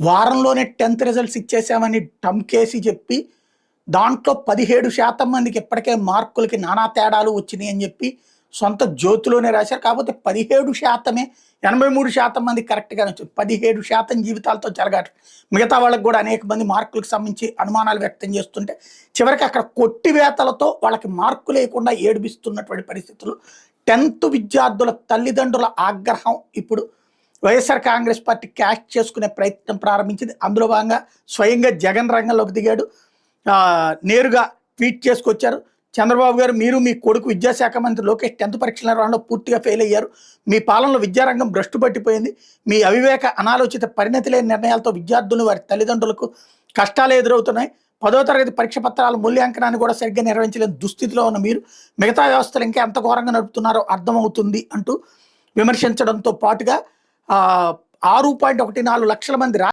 వారంలోనే tenth results ఇచ్చేసామని టమ్కేసి చెప్పి దాంట్లో పదిహేడు శాతం మందికి ఇప్పటికే మార్కులకి నానా తేడాలు వచ్చినాయి అని చెప్పి సొంత జ్యోతిలోనే రాశారు. కాకపోతే పదిహేడు శాతమే ఎనభై మూడు శాతం మంది కరెక్ట్గానే వచ్చింది పదిహేడు శాతం జీవితాలతో జరగాలి. మిగతా వాళ్ళకి కూడా అనేక మంది మార్కులకు సంబంధించి అనుమానాలు వ్యక్తం చేస్తుంటే చివరికి అక్కడ కొట్టివేతలతో వాళ్ళకి మార్కులు లేకుండా ఏడిపిస్తున్నటువంటి పరిస్థితులు. టెన్త్ విద్యార్థుల తల్లిదండ్రుల ఆగ్రహం ఇప్పుడు వైఎస్ఆర్ కాంగ్రెస్ పార్టీ క్యాష్ చేసుకునే ప్రయత్నం ప్రారంభించింది. అందులో భాగంగా స్వయంగా జగన్ రంగంలోకి దిగాడు. నేరుగా ట్వీట్ చేసుకొచ్చారు. చంద్రబాబు గారు మీరు మీ కొడుకు విద్యాశాఖ మంత్రి లోకేష్ టెన్త్ పరీక్షల నిర్వహణలో పూర్తిగా ఫెయిల్ అయ్యారు. మీ పాలనలో విద్యారంగం భ్రష్టు పట్టిపోయింది. మీ అవివేక అనాలోచిత పరిణతి లేని నిర్ణయాలతో విద్యార్థులు వారి తల్లిదండ్రులకు కష్టాలు ఎదురవుతున్నాయి. పదో తరగతి పరీక్ష పత్రాల మూల్యాంకనాన్ని కూడా సరిగ్గా నిర్వహించలేని దుస్థితిలో ఉన్న మీరు మిగతా వ్యవస్థలు ఇంకా ఎంత ఘోరంగా నడుపుతున్నారో అర్థమవుతుంది అంటూ విమర్శించడంతో పాటుగా ఆరు పాయింట్ ఒకటి నాలుగు లక్షల మంది